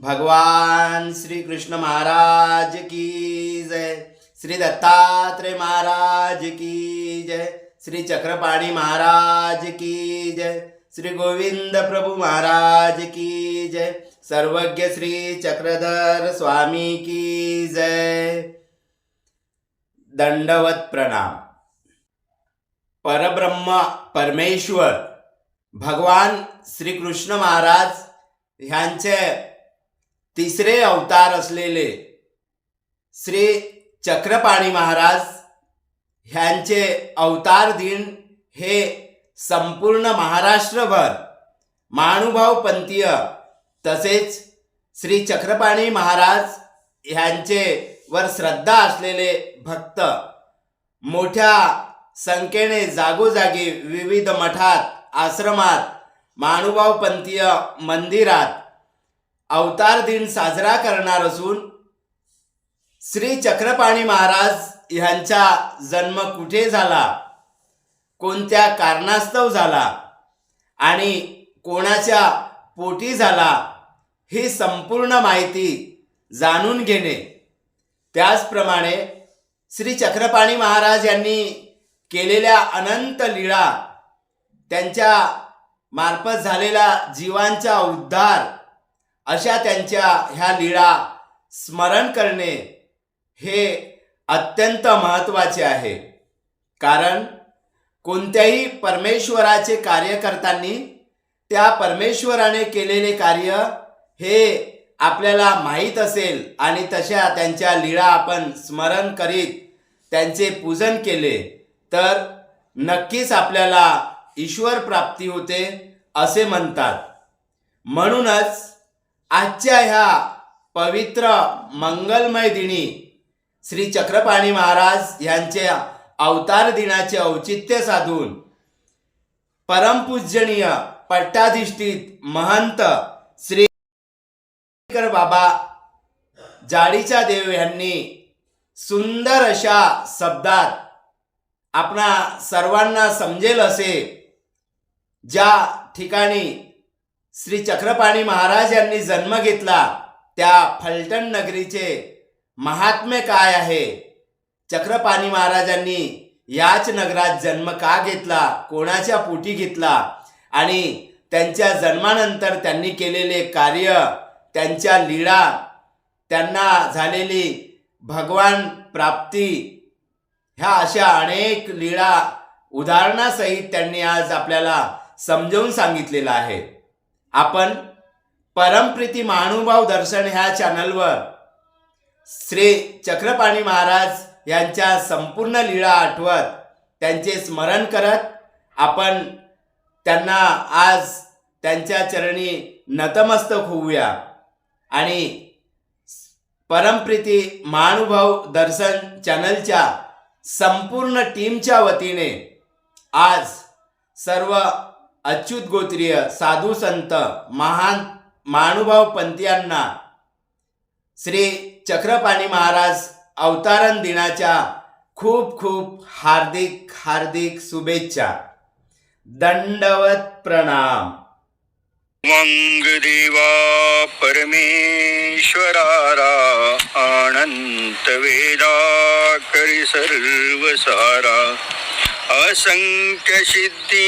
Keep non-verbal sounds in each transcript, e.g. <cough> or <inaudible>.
भगवान श्री कृष्ण महाराज की जय। श्री दत्तात्रय महाराज की जय। श्री चक्रपाणी महाराज की जय। श्री गोविंद प्रभु महाराज की जय। सर्वज्ञ श्री चक्रधर स्वामी की जय। दंडवत प्रणाम। परब्रह्म परमेश्वर भगवान श्रीकृष्ण महाराज ह्यांचे तिसरे अवतार असलेले श्री चक्रपाणी महाराज ह्यांचे अवतार दिन हे संपूर्ण महाराष्ट्रभर महानुभाव पंथीय तसेच श्री चक्रपाणी महाराज ह्यांचे वर श्रद्धा असलेले भक्त मोठ्या संख्येने जागोजागी विविध मठात आश्रमात महानुभाव पंथीय मंदिरात अवतार दिन साजरा करणार असून श्री चक्रपाणी महाराज ह्यांचा जन्म कुठे झाला? कोणत्या कारणास्तव झाला? आणि कोणाच्या पोटी झाला? ही संपूर्ण माहिती जाणून घेणे. त्याचप्रमाणे श्री चक्रपाणी महाराज यांनी केलेल्या अनंत लीळा त्यांच्या मार्फत झालेला जीवांचा उद्धार अशा त्यांच्या ह्या लीळा स्मरण करणे हे अत्यंत महत्त्वाचे आहे. कारण कोणत्याही परमेश्वराचे कार्य करताना त्या परमेश्वराने केलेले कार्य हे आपल्याला माहीत असेल आणि तशा त्यांच्या लीळा आपण स्मरण करीत त्यांचे पूजन केले तर नक्कीच आपल्याला ईश्वर प्राप्ती होते असे म्हणतात. म्हणूनच आजच्या ह्या पवित्र मंगलमय दिनी श्री चक्रपाणी महाराज यांच्या अवतार दिनाचे औचित्य साधून परमपूजनीय पट्टाधिष्ठित महंत श्री बाबा जाडीचा देव यांनी सुंदर अशा शब्दात आपणा सर्वांना समजेल असे ज्या ठिकाणी श्री चक्रपाणी महाराज यांनी जन्म घेतला. त्या फलटण नगरीचे महात्म्य काय आहे? चक्रपाणी महाराजांनी याच नगरात जन्म का घेतला? कोणाच्या पोटी घेतला? आणि त्यांच्या जन्मानंतर त्यांनी केलेले कार्य त्यांच्या लीळा त्यांना झालेली भगवान प्राप्ती ह्या अशा अनेक लीळा उदाहरणासहित त्यांनी आज आपल्याला समजावून सांगितलेलं आहे. आपण परमप्रीती महानुभाव दर्शन ह्या चॅनलवर श्री चक्रपाणी महाराज यांच्या संपूर्ण लीळा आठवत त्यांचे स्मरण करत आपण त्यांना आज त्यांच्या चरणी नतमस्तक होऊया. आणि परमप्रीती महानुभाव दर्शन चॅनलच्या संपूर्ण टीमच्या वतीने आज सर्व अच्युत गोत्रीय साधू संत महान महानुभाव पंथीयांना श्री चक्रपाणी महाराज अवतारण दिनाच्या खूप खूप हार्दिक हार्दिक शुभेच्छा. दंडवत प्रणाम. देवा परमेश्वरारा अनंत वेदा करी सर्व सारा. असंख्य सिद्धीवरारा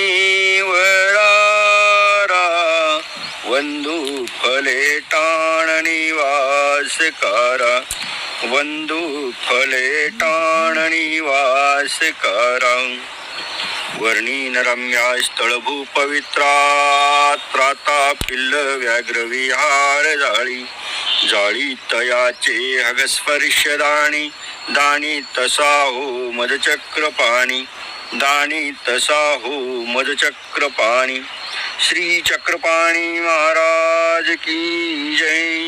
वंदू फले टाण निवासकारा वंदू फले टाण निवासकारा वर्णीन रम्या स्थळभू पवित्रात प्राता पिल्ल व्याघ्र विहार जाळी. जाळी तयाचे हगस्पर्श दाणी दाणी तसा हो मदचक्र पाणी दाणी तसा हो मदचक्र श्री चक्रपाणी महाराज की जय.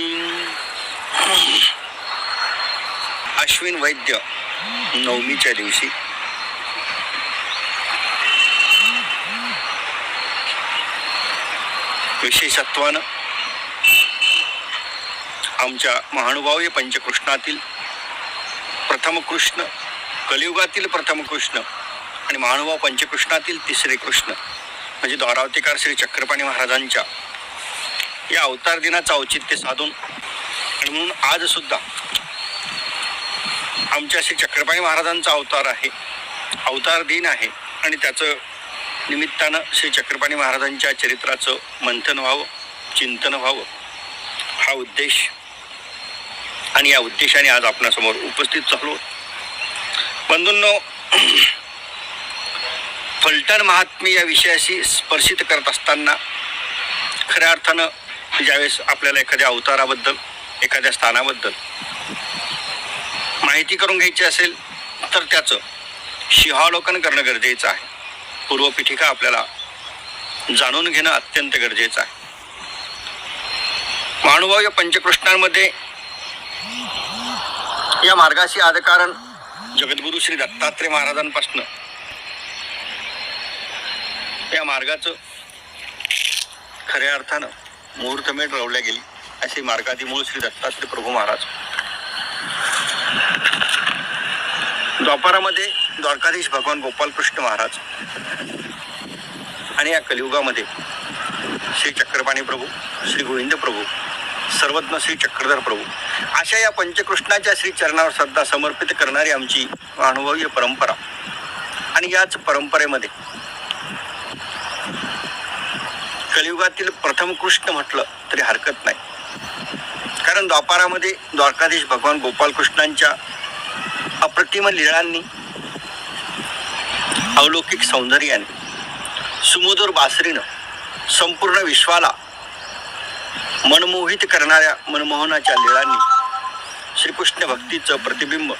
अश्विन वैद्य नवमीच्या दिवशी. विशेषत्वानं आमच्या महानुभावी पंचकृष्णातील प्रथम कृष्ण कलियुगातील प्रथम कृष्ण आणि महानुभाव पंचकृष्णातील तिसरे कृष्ण म्हणजे द्वारावतीकार श्री चक्रपाणी महाराजांच्या. या अवतार दिनाचं औचित्य साधून आणि म्हणून आज सुद्धा आमच्या श्री चक्रपाणी महाराजांचा अवतार आहे. अवतार दिन आहे आणि त्याचं निमित्तानं श्री चक्रपाणी महाराजांच्या चरित्राचं मंथन व्हावं चिंतन व्हावं हा उद्देश. आणि या उद्देशाने आज आपणासमोर उपस्थित झालो. बंधूंनो फलटण महात्म्य या विषयाशी स्पर्शित करत असताना खऱ्या अर्थानं ज्यावेळेस आपल्याला एखाद्या अवताराबद्दल एखाद्या स्थानाबद्दल माहिती करून घ्यायची असेल तर त्याचं शिहावलोकन करणं गरजेचं आहे. पूर्वपीठिका आपल्याला जाणून घेणं अत्यंत गरजेचं आहे. महानुभाव या पंचकृष्णांमध्ये या मार्गाशी आदकारण जगद्गुरु श्री दत्तात्रय महाराजांपासनं या मार्गाचं खऱ्या अर्थानं मुहूर्तमेढ रवल्या गेली. अशी मार्गादी मूळ श्री दत्तात्रय प्रभू महाराज. द्वापारामध्ये द्वारकाधीश भगवान गोपालकृष्ण महाराज आणि या कलियुगामध्ये श्री चक्रपाणी प्रभू श्री गोविंद प्रभू सर्वज्ञ श्री चक्रधर प्रभू अशा या पंचकृष्णाच्या श्री चरणावर श्रद्धा समर्पित करणारी आमची अनुभवीय परंपरा. आणि याच परंपरेमध्ये कलियुगातील प्रथम कृष्ण म्हटलं तरी हरकत नाही. कारण द्वापारामध्ये द्वारकाधीश भगवान गोपालकृष्णांच्या अप्रतिम लीळांनी अलौकिक सौंदर्याने सुमधुर बासरीनं संपूर्ण विश्वाला मनमोहित करणाऱ्या मनमोहनाच्या लीळांनी श्रीकृष्ण भक्तीचं प्रतिबिंब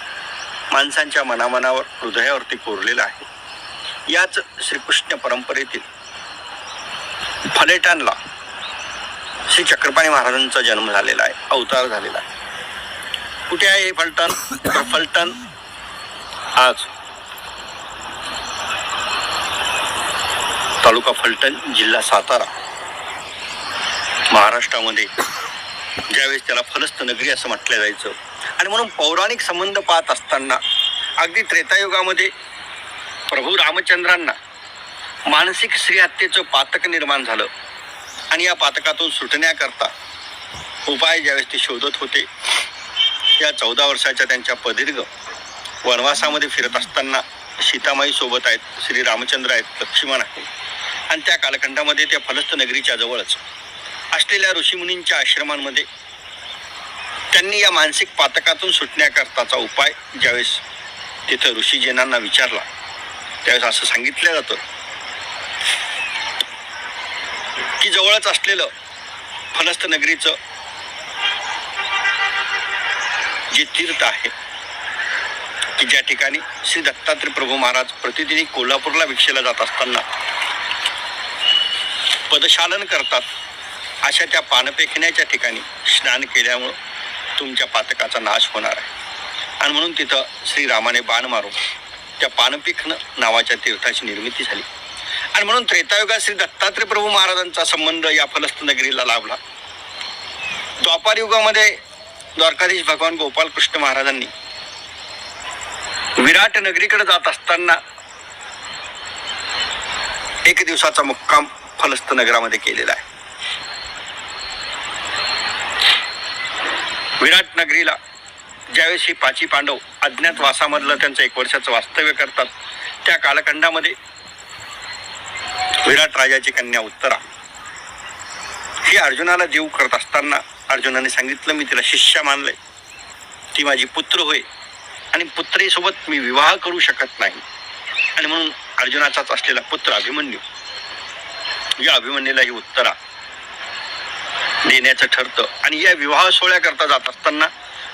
माणसांच्या मनामनावर हृदयावरती कोरलेलं आहे. याच श्रीकृष्ण परंपरेतील फलेटांना श्री चक्रपाणी महाराजांचा जन्म झालेला आहे अवतार झालेला आहे. कुठे आहे हे फलटण? <coughs> फलटण? आज. तालुका फलटण जिल्हा सातारा. महाराष्ट्रामध्ये ज्यावेळेस त्याला फलस्त नगरी असं म्हटलं जायचं आणि म्हणून पौराणिक संबंध पाहत असताना अगदी त्रेतायुगामध्ये प्रभू रामचंद्रांना मानसिक स्त्रीहत्येचं पातक निर्माण झालं. आणि या पातकातून सुटण्याकरता उपाय ज्यावेळेस ते शोधत होते या चौदा वर्षाच्या त्यांच्या प्रदीर्घ वनवासामध्ये फिरत असताना सीतामाई सोबत आहेत श्री रामचंद्र आहेत लक्ष्मण आहे आणि त्या कालखंडामध्ये त्या फलस्त नगरीच्या जवळच असलेल्या ऋषीमुनींच्या आश्रमांमध्ये त्यांनी या मानसिक पातकातून सुटण्याकरताचा उपाय ज्यावेळेस तिथं ऋषीजनांना विचारला. त्यावेळेस असं सांगितलं जातं की जवळच असलेलं फलस्त नगरीचं जे तीर्थ आहे की ज्या ठिकाणी श्री दत्तात्रय प्रभू महाराज प्रतिदिनी कोल्हापूरला भिक्षेला जात असताना पदशालन करतात अशा त्या पानपेखण्याच्या ठिकाणी स्नान केल्यामुळं तुमच्या पातकाचा नाश होणार आहे. आणि म्हणून तिथं श्रीरामाने बाण मारून त्या पानपेखणं नावाच्या तीर्थाची निर्मिती झाली. आणि म्हणून त्रेतायुगात श्री दत्तात्रय प्रभू महाराजांचा संबंध या फलस्त नगरीला लाभला. द्वापार युगामध्ये द्वारकाधीश भगवान गोपाल कृष्ण महाराजांनी विराट नगरीकडे जात असताना एक दिवसाचा मुक्काम फलस्त नगरामध्ये केलेला आहे. विराट नगरीला ज्यावेळेस ही पाची पांडव अज्ञात वासामधलं त्यांचं एक वर्षाचं वास्तव्य करतात त्या कालखंडामध्ये विराट राजाची कन्या उत्तरा. ही अर्जुनाला देव करत असताना अर्जुनाने सांगितलं मी तिला शिष्या मानलंय. ती माझी पुत्र होय आणि पुत्रीसोबत मी विवाह करू शकत नाही. आणि म्हणून अर्जुनाचाच असलेला पुत्र अभिमन्यू या अभिमन्यूला ही उत्तरा देण्याचं ठरतं. आणि या विवाह सोहळ्याकरता जात असताना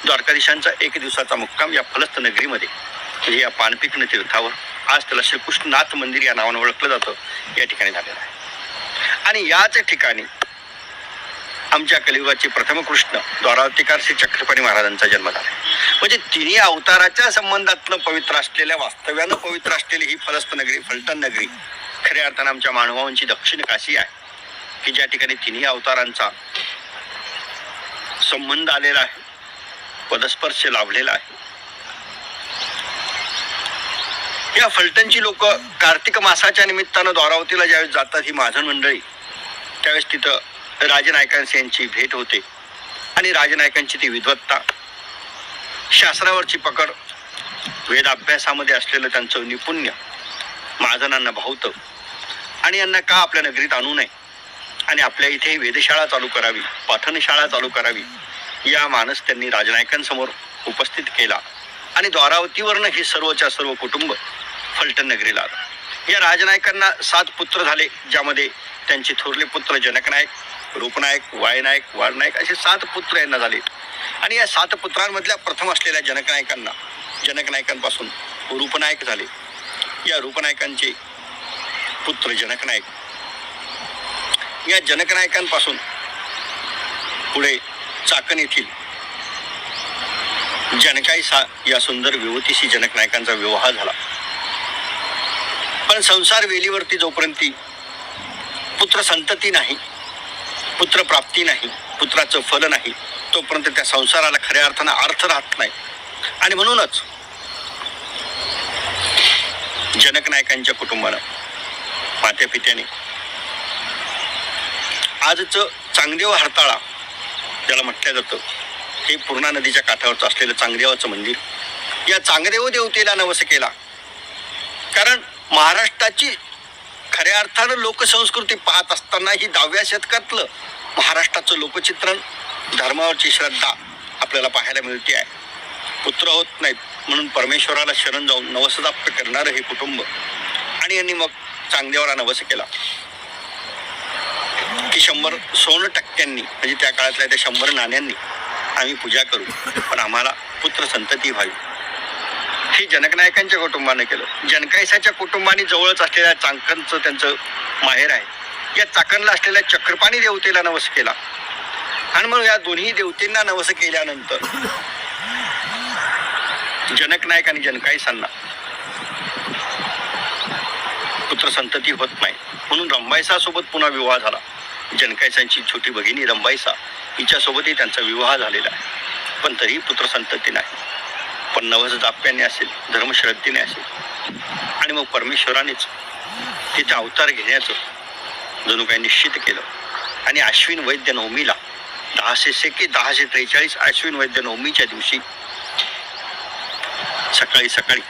द्वारकाधीशांचा एक दिवसाचा मुक्काम या फलस्त नगरीमध्ये म्हणजे या पानपिकन तीर्थावर आज त्याला श्रीकृष्णनाथ मंदिर या नावानं ओळखलं जातं. या ठिकाणी झालेलं आहे. आणि याच ठिकाणी आमच्या कलियुगाचे प्रथम कृष्ण द्वारावतीकार श्री चक्रपाणी महाराजांचा जन्म झाला. म्हणजे तिन्ही अवताराच्या संबंधातनं पवित्र असलेल्या वास्तव्यानं पवित्र असलेली ही फलस्त नगरी फलटण नगरी खऱ्या अर्थानं आमच्या मानवांची दक्षिण काशी आहे. की ज्या ठिकाणी तिन्ही अवतारांचा संबंध आलेला आहे पदस्पर्श लाभलेला आहे. या फलटणची लोक कार्तिक मासाच्या निमित्तानं द्वारावतीला ज्यावेळेस जातात ही महाजन मंडळी त्यावेळेस तिथं राजनायकांचे यांची भेट होते आणि राजनायकांची ती विद्वत्ता. शास्त्रावरची पकड वेद अभ्यासामध्ये असलेलं त्यांचं निपुण्य महाजनांना भावतं. आणि यांना का आपल्या नगरीत आणू नये? आणि आपल्या इथे वेधशाळा चालू करावी पाठनशाळा चालू करावी या मानस त्यांनी राजनायकांसमोर उपस्थित केला. आणि द्वारावतीवरनं हे सर्वच्या सर्व कुटुंब फलटण नगरीला आला. या राजनायकांना सात पुत्र झाले ज्यामध्ये त्यांचे थोरले पुत्र जनकनायक रूपनायक वायनायक वारनायक असे सात पुत्र यांना झाले. आणि या सात पुत्रांमधल्या प्रथम असलेल्या जनकनायकांना जनकनायकांपासून रूपनायक झाले. या रूपनायकांचे पुत्र जनकनायक. या जनकनायकांपासून पुढे चाकण येथील जनकाईसा या सुंदर विभूतीशी जनकनायकांचा विवाह झाला. पण संसार वेलीवरती जोपर्यंत पुत्र संतती नाही पुत्र प्राप्ती नाही पुत्राचं फल नाही तोपर्यंत त्या संसाराला खऱ्या अर्थानं अर्थ राहत नाही. आणि म्हणूनच जनक नायकांच्या कुटुंबानं मात्या पित्याने आजचं चांगदेव हरताळा ज्याला म्हटलं जातं हे पूर्णा नदीच्या काठावरचं असलेलं चांगदेवाचं मंदिर या चांगदेव देवतेला नवस केला. कारण महाराष्ट्राची खऱ्या अर्थानं लोकसंस्कृती पाहत असताना ही दहाव्या शतकातलं महाराष्ट्राचं लोकचित्रण धर्मावरची श्रद्धा आपल्याला पाहायला मिळते आहे. पुत्र होत नाहीत म्हणून परमेश्वराला शरण जाऊन नवसदाप्त करणारं हे कुटुंब. आणि यांनी मग चांगदेवाला नवस केला. की शंभर सोनं टक्क्यांनी म्हणजे त्या काळातल्या त्या शंभर नाण्यांनी आम्ही पूजा करू. पण आम्हाला पुत्र संतती व्हावी. हे जनकनायकांच्या कुटुंबानं केलं. जनकायसाच्या कुटुंबाने जवळच असलेल्या चाकणचं त्यांचं माहेर आहे. या चाकणला असलेल्या चक्रपाणी देवतेला नवस केला. आणि मग या दोन्ही देवतेंना नवस केल्यानंतर जनकनायक आणि जनकायसांना पुत्र संतती होत नाही. म्हणून रंबाईसा सोबत पुन्हा विवाह झाला. जनकायसांची छोटी भगिनी रंबाईसा हिच्यासोबतही त्यांचा विवाह झालेला आहे. पण तरीही पुत्र संतती नाही. पण नवस दाप्याने असेल धर्मश्रद्धेने असेल. आणि मग परमेश्वरानेच तिथे अवतार घेण्याचं जणू काही निश्चित केलं. आणि अश्विन वैद्य नवमीला दहाशे सेके दहाशे त्रेचाळीस अश्विन वैद्य नवमीच्या दिवशी सकाळी सकाळी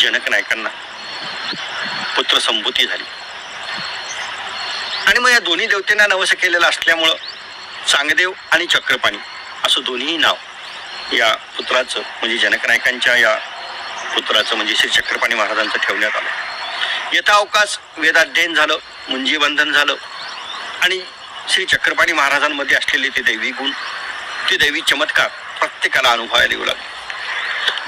जनक नायकांना पुत्र संभूती झाली. आणि मग या दोन्ही देवतेंना नवस केलेलं असल्यामुळं चांगदेव आणि चक्रपाणी असं दोन्ही नाव या पुत्राचं म्हणजे जनकनायकांच्या या पुत्राचं म्हणजे श्री चक्रपाणी महाराजांचं ठेवण्यात आलं. यथा अवकाश वेदाध्ययन झालं मुंजीबंधन झालं आणि श्री चक्रपाणी महाराजांमध्ये असलेले ते दैवी गुण ते दैवी चमत्कार प्रत्येकाला अनुभवायला येऊ लागले.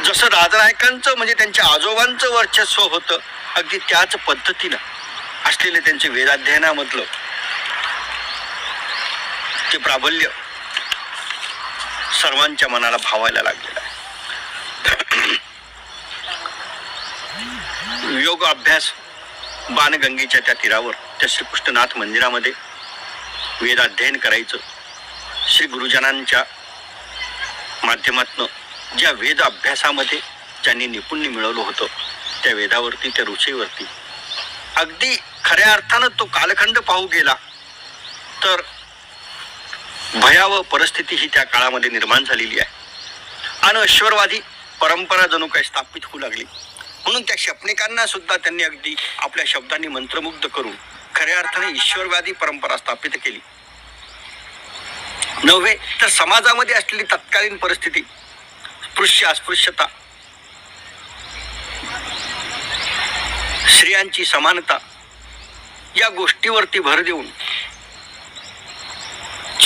जसं राजनायकांचं म्हणजे त्यांच्या आजोबांचं वर्चस्व होतं अगदी त्याच पद्धतीनं असलेले त्यांचे वेदाध्ययनामधलं ते प्राबल्य सर्वांच्या मनाला भावायला लागलेला आहे. योग अभ्यास बाणगंगेच्या त्या तीरावर त्या श्रीकृष्णनाथ मंदिरामध्ये वेदाध्ययन करायचं श्री गुरुजनांच्या माध्यमातनं ज्या वेद अभ्यासामध्ये ज्यांनी निपुण्य मिळवलं होतं त्या वेदावरती त्या ऋषीवरती. अगदी खऱ्या अर्थानं तो कालखंड पाहू गेला तर भयावह परिस्थिती ही त्या काळामध्ये निर्माण झालेली आहे. आणि ईश्वरवादी परंपरा जणू काय स्थापित होऊ लागली. म्हणून त्या शपनिकांना सुद्धा त्यांनी अगदी आपल्या शब्दांनी मंत्रमुग्ध करून खऱ्या अर्थाने ईश्वरवादी परंपरा स्थापित केली. नव्हे तर समाजामध्ये असलेली तत्कालीन परिस्थिती स्पृश्य अस्पृश्यता स्त्रियांची समानता या गोष्टीवरती भर देऊन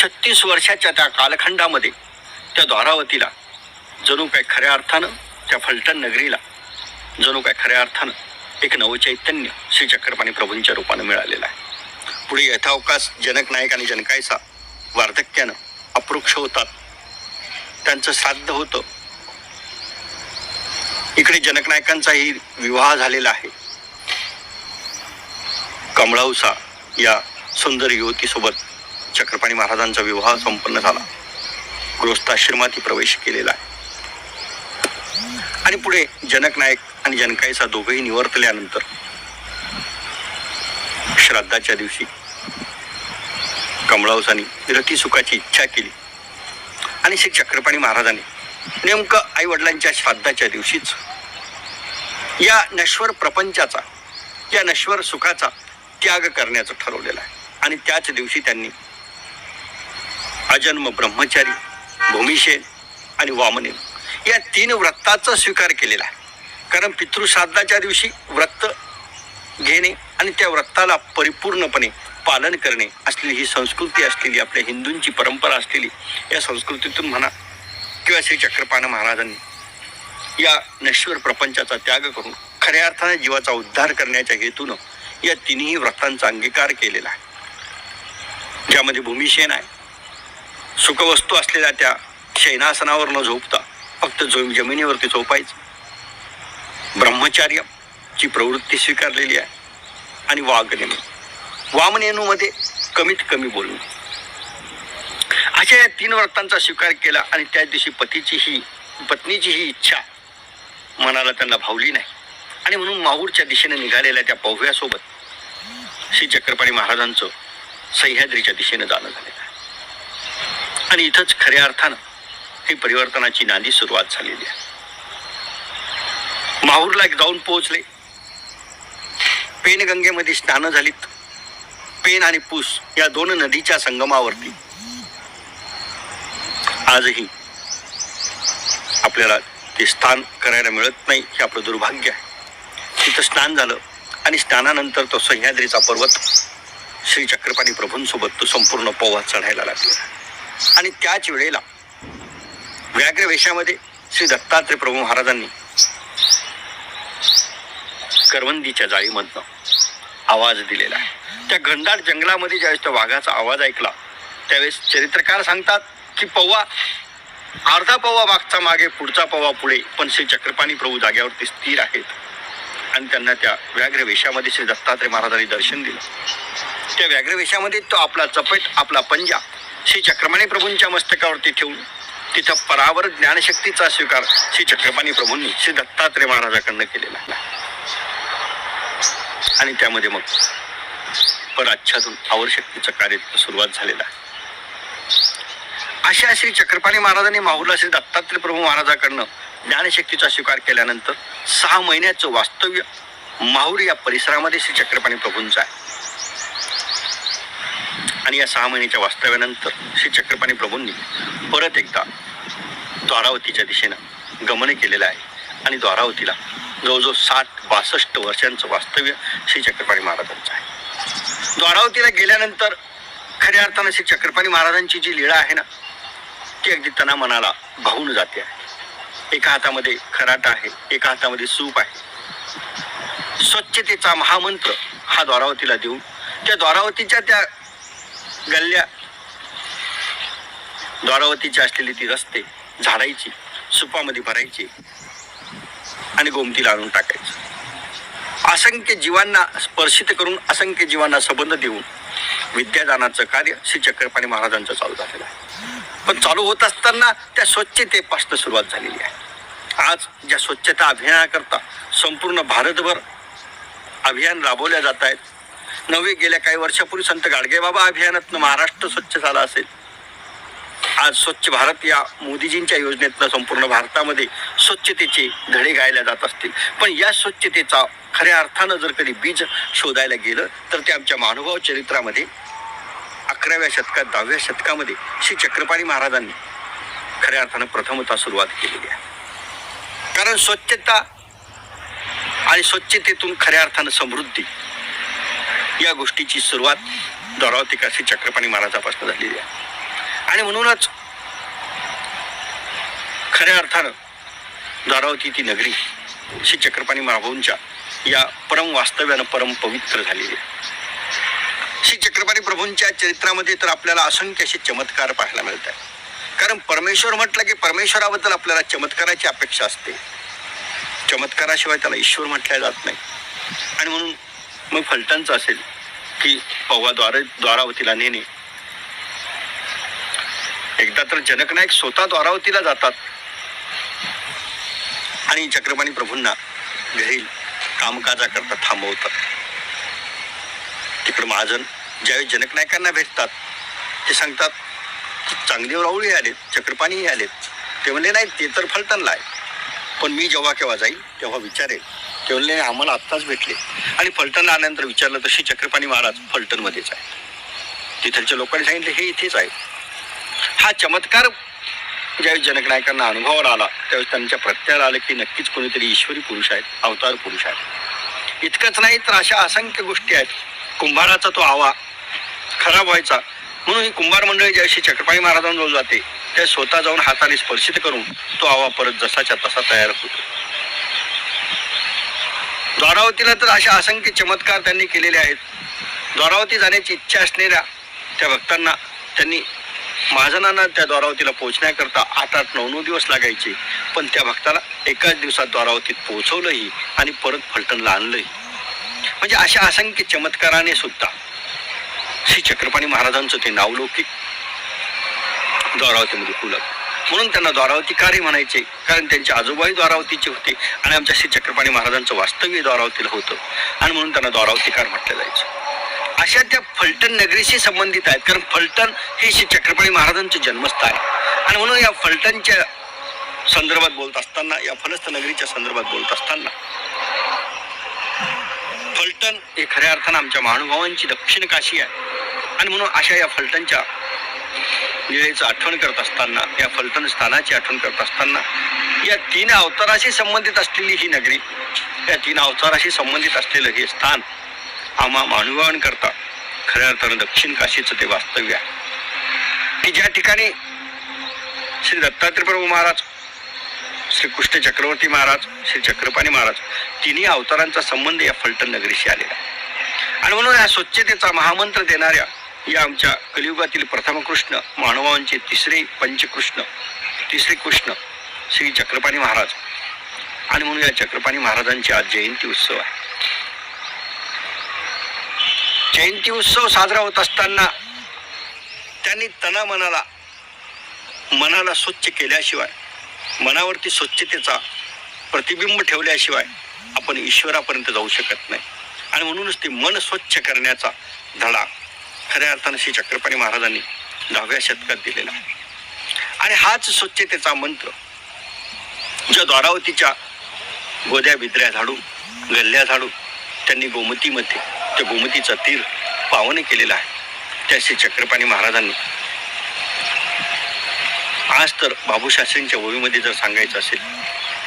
छत्तीस वर्षाच्या त्या कालखंडामध्ये त्या द्वारावतीला जणू काय खऱ्या अर्थानं त्या फलटण नगरीला जणू काय खऱ्या अर्थानं एक नवचैतन्य श्री चक्रपाणी प्रभूंच्या रूपानं मिळालेलं आहे. पुढे यथावकाश जनक नायक आणि जनकायसा वार्धक्यानं अप्रोक्ष होतात. त्यांचं श्राद्ध होतं. इकडे जनकनायकांचाही विवाह झालेला आहे. कमळावसा या सुंदर युवतीसोबत चक्रपाणी महाराजांचा विवाह संपन्न झाला. गृहस्थाश्रमात प्रवेश केलेला आहे. आणि पुढे जनक नायक आणि जनकाईसा दोघेही निवर्तल्यानंतर श्राद्धाच्या दिवशी कमळावसानी रती सुखाची इच्छा केली. आणि श्री चक्रपाणी महाराजांनी नेमकं आई वडिलांच्या श्राद्धाच्या दिवशीच या नश्वर प्रपंचाचा या नश्वर सुखाचा त्याग करण्याचं ठरवलेलं आहे. आणि त्याच दिवशी त्यांनी अजन्म ब्रह्मचारी भूमिशेन आणि वामने या तीन व्रताचा स्वीकार केलेला आहे. कारण पितृश्राद्धाच्या दिवशी व्रत घेणे आणि त्या व्रताला परिपूर्णपणे पालन करणे असलेली ही संस्कृती असलेली आपल्या हिंदूंची परंपरा असलेली या संस्कृतीतून म्हणा किंवा श्री चक्रपान महाराजांनी या नश्वर प्रपंचाचा त्याग करून खऱ्या अर्थाने जीवाचा उद्धार करण्याच्या हेतूनं या तिन्ही व्रतांचा अंगीकार केलेला आहे. ज्यामध्ये भूमिशेन आहे सुखवस्तू असलेल्या त्या शयनासनावर न झोपता फक्त जो जमिनीवरती झोपायचं. ब्रह्मचार्याची प्रवृत्ती स्वीकारलेली आहे. आणि वाघनेमू वामनेनूमध्ये कमीत कमी बोलणे. अशा या तीन व्रतांचा स्वीकार केला आणि त्या दिवशी पतीची ही पत्नीची ही इच्छा मनाला त्यांना भावली नाही. आणि म्हणून माहूरच्या दिशेने निघालेल्या त्या पव्यासोबत श्री चक्रपाणी महाराजांचं सह्याद्रीच्या दिशेने जाणं झालेलं आहे. आणि इथंच खऱ्या अर्थानं ही परिवर्तनाची नांदी सुरुवात झालेली आहे. माहूरला जाऊन पोहोचले. पेनगंगेमध्ये स्नानं झालीत. पेन आणि पूस या दोन नदीच्या संगमावरती. आजही आपल्याला ते स्नान करायला मिळत नाही हे आपलं दुर्भाग्य आहे. तिथं स्नान झालं आणि स्नानानंतर तो सह्याद्रीचा पर्वत श्री चक्रपाणी प्रभूंसोबत तो संपूर्ण पोवा चढायला लागलेला आणि त्याच वेळेला व्याघ्र वेशामध्ये श्री दत्तात्रय प्रभू महाराजांनी करवंदीच्या जाळीमधनं आवाज दिलेला आहे. त्या घनदाट जंगलामध्ये ज्यावेळेस त्या वाघाचा आवाज ऐकला त्यावेळेस चरित्रकार सांगतात की पव्वा अर्धा पव्वा मागचा मागे पुढचा पव्वा पुढे पण श्री चक्रपाणी प्रभू जाग्यावरती स्थिर आहेत. आणि त्यांना त्या व्याघ्र वेशामध्ये श्री दत्तात्रय महाराजांनी दर्शन दिलं. त्या व्याघ्र वेशामध्ये तो आपला चपेट आपला पंजा श्री चक्रपाणी प्रभूंच्या मस्तकावरती ठेवून तिथं परावर ज्ञानशक्तीचा स्वीकार श्री चक्रपाणी प्रभूंनी श्री दत्तात्रय महाराजाकडनं केलेला आणि त्यामध्ये मग पराच्छादून आवरशक्तीचं कार्य सुरुवात झालेलं आहे. अशा श्री चक्रपाणी महाराजांनी माहूरला श्री दत्तात्रय प्रभू महाराजाकडनं ज्ञानशक्तीचा स्वीकार केल्यानंतर सहा महिन्याचं वास्तव्य माहूर या परिसरामध्ये श्री चक्रपाणी प्रभूंचं आहे. आणि या सहा महिन्याच्या वास्तव्यानंतर श्री चक्रपाणी प्रभूंनी परत एकदा द्वारावतीच्या दिशेनं गमन केलेलं आहे. आणि द्वारावतीला जवळजवळ साठ बासष्ट वर्षांचं वास्तव्य श्री चक्रपाणी महाराजांचं आहे. द्वारावतीला गेल्यानंतर खऱ्या अर्थानं श्री चक्रपाणी महाराजांची जी लीळा आहे ना ती अगदी तना मनाला भावून जाते आहे. एका हातामध्ये खराटा आहे एका हातामध्ये सूप आहे. स्वच्छतेचा महामंत्र हा द्वारावतीला देऊन त्या द्वारावतीच्या त्या गल्ल्या द्वारावतीची असलेली ती रस्ते झाडायची सुपामध्ये भरायची आणि गोमतीला आणून टाकायचं. असंख्य जीवांना स्पर्शित करून असंख्य जीवांना संबंध देऊन विद्यादानाचं कार्य श्री चक्रपाणी महाराजांचं चालू झालेलं आहे. पण चालू होत असताना त्या स्वच्छतेपासून सुरुवात झालेली आहे. आज ज्या स्वच्छता अभियानाकरता संपूर्ण भारतभर अभियान राबवल्या जात आहेत नवे गेल्या काही वर्षापूर्वी संत गाडगेबाबा अभियानातनं महाराष्ट्र स्वच्छ झाला असेल. आज स्वच्छ भारत या मोदीजींच्या योजनेतनं संपूर्ण भारतामध्ये स्वच्छतेचे धडे गायल्या जात असतील. पण या स्वच्छतेचा खऱ्या अर्थानं जर कधी बीज शोधायला गेलं तर ते आमच्या महानुभाव चरित्रामध्ये अकराव्या शतकात दहाव्या शतकामध्ये श्री चक्रपाणी महाराजांनी खऱ्या अर्थानं प्रथमता सुरुवात केलेली आहे. कारण स्वच्छता आणि स्वच्छतेतून खऱ्या अर्थानं समृद्धी या गोष्टीची सुरुवात द्वारावतिका काशी चक्रपाणी महाराजापासून झालेली आहे. आणि म्हणूनच खऱ्या अर्थानं दारावती ती नगरी श्री चक्रपाणी महाभाऊंच्या या परम वास्तव्यानं परम पवित्र झालेली आहे. श्री चक्रपाणी प्रभूंच्या चरित्रामध्ये तर आपल्याला असंख्य असे चमत्कार पाहायला मिळत आहे कारण परमेश्वर म्हटलं की परमेश्वराबद्दल आपल्याला चमत्काराची अपेक्षा असते. चमत्काराशिवाय त्याला ईश्वर म्हटल्या जात नाही. आणि म्हणून मग फलटणचं असेल की पव्वा द्वारावतीला नेणे. एकदा तर जनकनायक स्वतः द्वारावतीला जातात. आणि चक्रपाणी प्रभूंना घरी कामकाजाकरता थांबवतात. तिकडं महाजन ज्यावेळी जनकनायकांना भेटतात ते सांगतात चांगदेव राऊळही आलेत चक्रपाणीही आलेत. ते म्हणले नाही ते तर फलटणला आहे. पण मी जेव्हा केव्हा जाईल तेव्हा विचारेल. तेवढे आम्हाला आत्ताच भेटले. आणि फलटणला आल्यानंतर विचारलं तशी चक्रपाणी महाराज फलटणमध्येच आहे. तिथलच्या लोकांनी सांगितले हे इथेच आहे. हा चमत्कार ज्यावेळेस जनकनायकांना अनुभवावर आला त्यावेळेस त्यांच्या प्रत्ययाला आलं की नक्कीच कोणीतरी ईश्वरी पुरुष आहेत अवतार पुरुष आहेत. इतकंच नाही तर अशा असंख्य गोष्टी आहेत. कुंभाराचा तो आवा खराब व्हायचा. म्हणून ही कुंभार मंडळी ज्याशी चक्रपाणी महाराजांजवळ जाते त्या स्वतः जाऊन हाताने स्पर्शित करून तो आवा परत जसाच्या तसा तयार होतो. द्वारावतीला तर अशा असंख्य चमत्कार त्यांनी केलेले आहेत. द्वारावती जाण्याची इच्छा असणाऱ्या त्या भक्तांना त्यांनी महाजनांना त्या द्वारावतीला पोहोचण्याकरता आठ आठ नऊ नऊ दिवस लागायचे. पण त्या भक्ताला एकाच दिवसात द्वारावतीत पोहोचवलंही आणि परत फलटणला आणलंही. म्हणजे अशा असंख्य चमत्काराने सुद्धा श्री चक्रपाणी महाराजांचं ते नावलौकिक द्वारावतीमध्ये म्हणजे फुलत म्हणून त्यांना द्वारावती कार्य म्हणायचे. कारण त्यांचे आजोबाही द्वारावतीचे होते आणि आमच्या श्री चक्रपाणी महाराजांचं वास्तव्य द्वारावतीला होतं. आणि म्हणून त्यांना द्वारावतीकार म्हटलं जायचं. अशा त्या फलटण नगरीशी संबंधित आहेत. कारण फलटण हे श्री चक्रपाणी महाराजांचं जन्मस्थान आहे. आणि म्हणून या फलटणच्या संदर्भात बोलत असताना या फलस्थ नगरीच्या संदर्भात बोलत असताना फलटण हे खऱ्या अर्थानं आमच्या महानुभावांची दक्षिण काशी आहे. आणि म्हणून अशा या फलटणच्या निळेचं आठवण करत असताना या फलटण स्थानाची आठवण करत असताना या तीन अवताराशी संबंधित असलेली ही नगरी या तीन अवताराशी संबंधित असलेलं हे स्थान आम्हा मानवांकरता खऱ्या अर्थानं दक्षिण काशीचं ते वास्तव्य आहे. की ज्या ठिकाणी श्री दत्तात्रय प्रभू महाराज श्री कृष्ण चक्रवर्ती महाराज श्री चक्रपाणी महाराज तिन्ही अवतारांचा संबंध या फलटण नगरीशी आलेला आणि म्हणून या स्वच्छतेचा महामंत्र देणाऱ्या या आमच्या कलियुगातील प्रथम कृष्ण मानवांचे तिसरे पंचकृष्ण तिसरे कृष्ण श्री चक्रपाणी महाराज. आणि म्हणून या चक्रपाणी महाराजांची आज जयंती उत्सव आहे. जयंती उत्सव साजरा होत असताना त्यांनी तना मनाला मनाला स्वच्छ केल्याशिवाय मनावरती स्वच्छतेचा प्रतिबिंब ठेवल्याशिवाय आपण ईश्वरापर्यंत जाऊ शकत नाही. आणि म्हणूनच ते मन स्वच्छ करण्याचा धडा खऱ्या अर्थानं श्री चक्रपाणी महाराजांनी दहाव्या शतकात दिलेला. आणि हाच स्वच्छतेचा मंत्र ज्या द्वारावतीच्या गोद्या बिद्र्या झाडून गल्ल्या झाडून त्यांनी गोमतीमध्ये त्या गोमतीचा तीर पावन केलेला आहे. त्या श्री चक्रपाणी महाराजांनी. आज तर बाबूशास्त्रींच्या ओळीमध्ये जर सांगायचं असेल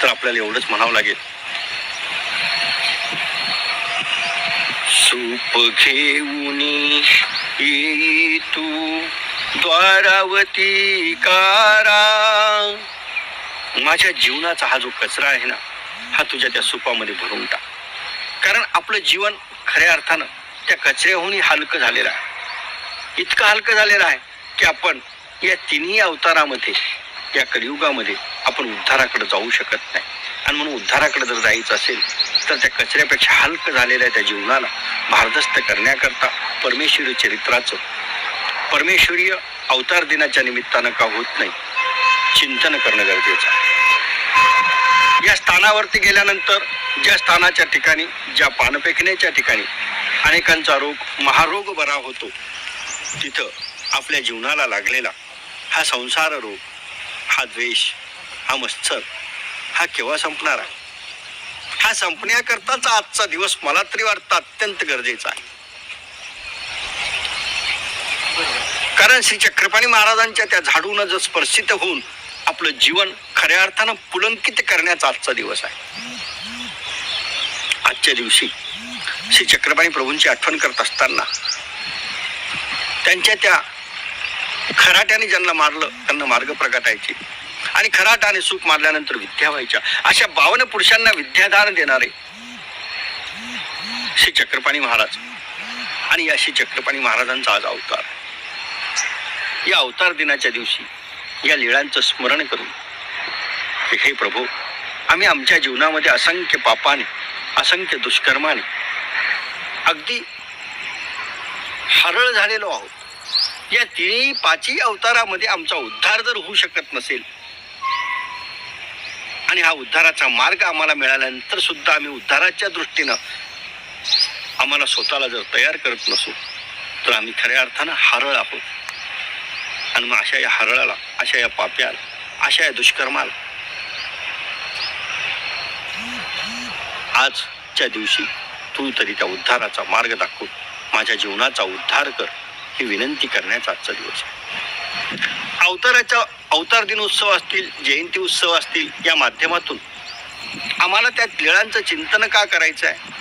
तर आपल्याला एवढंच म्हणावं लागेल. सूप घेऊन येई तू द्वारावती कारा. माझ्या जीवनाचा हा जो कचरा आहे ना हा तुझ्या त्या सुपामध्ये भरून टाक. कारण आपलं जीवन खऱ्या अर्थानं त्या कचऱ्याहूनही हलकं झालेलं आहे. इतकं हलकं झालेलं आहे की आपण या तिन्ही अवतारामध्ये या कलियुगामध्ये आपण उद्धाराकडे जाऊ शकत नाही. आणि म्हणून उद्धाराकडे जर जायचं असेल तर त्या कचऱ्यापेक्षा हलकं झालेल्या त्या जीवनाला भारदस्त करण्याकरता परमेश्वरी चरित्राचं परमेश्वरीय अवतार दिनाच्या निमित्तानं का होत नाही चिंतन करणं गरजेचं आहे. या स्थानावरती गेल्यानंतर ज्या स्थानाच्या ठिकाणी ज्या पानपेखण्याच्या ठिकाणी अनेकांचा रोग महारोग बरा होतो तिथं आपल्या जीवनाला लागलेला हा संसार रोग हा द्वेष हा मत्सर हा केव्हा संपणार आहे? हा संपण्याकरताचा आजचा दिवस मला तरी वाटतं अत्यंत गरजेचा आहे. कारण श्री चक्रपाणी महाराजांच्या त्या झाडून जर स्पर्शित होऊन आपलं जीवन खऱ्या अर्थानं पुलंकित करण्याचा आजचा दिवस आहे. आजच्या दिवशी श्री चक्रपाणी प्रभूंची आठवण करत असताना त्यांच्या त्या खराट्याने ज्यांना मारलं त्यांना मार्ग प्रगटायचे. आणि खराट आणि सुख मारल्यानंतर विद्या व्हायच्या. अशा बावन पुरुषांना विद्यादान देणारे श्री चक्रपाणी महाराज. आणि या श्री चक्रपाणी महाराजांचा आज अवतार. या अवतार दिनाच्या दिवशी या लीळांचं स्मरण करून हे प्रभू आम्ही आमच्या जीवनामध्ये असंख्य पापाने असंख्य दुष्कर्माने अगदी हरळ झालेलो आहोत. या तिन्ही पाचही अवतारामध्ये आमचा उद्धार जर होऊ शकत नसेल आणि हा उद्धाराचा मार्ग आम्हाला मिळाल्यानंतर सुद्धा आम्ही उद्धाराच्या दृष्टीनं आम्हाला स्वतःला जर तयार करत नसू तर आम्ही खऱ्या अर्थानं हरळ आहोत. आणि मग अशा या हरळाला अशा या पाप्याला अशा या दुष्कर्माला आजच्या दिवशी तू तरी त्या उद्धाराचा मार्ग दाखव माझ्या जीवनाचा उद्धार कर. ही विनंती करण्याचा आजचा दिवस आहे. अवताराचा अवतार दिन उत्सव असतील जयंती उत्सव असतील या माध्यमातून आम्हाला त्या लिळांचं चिंतन का करायचं आहे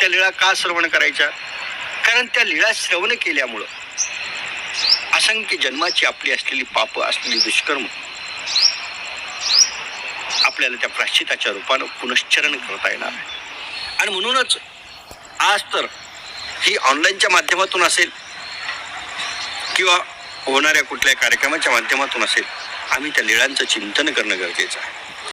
त्या लिळा का श्रवण करायच्या? कारण त्या लिळा श्रवण केल्यामुळं असंख्य जन्माची आपली असलेली पाप असलेली दुष्कर्म आपल्याला त्या प्राश्चिताच्या रूपानं पुनश्चरण करता येणार. आहे आणि म्हणूनच आज तर ही ऑनलाईनच्या माध्यमातून असेल किंवा होणाऱ्या कुठल्या कार्यक्रमाच्या माध्यमातून असेल आम्ही त्या लिळांचं चिंतन करणं गरजेचं आहे.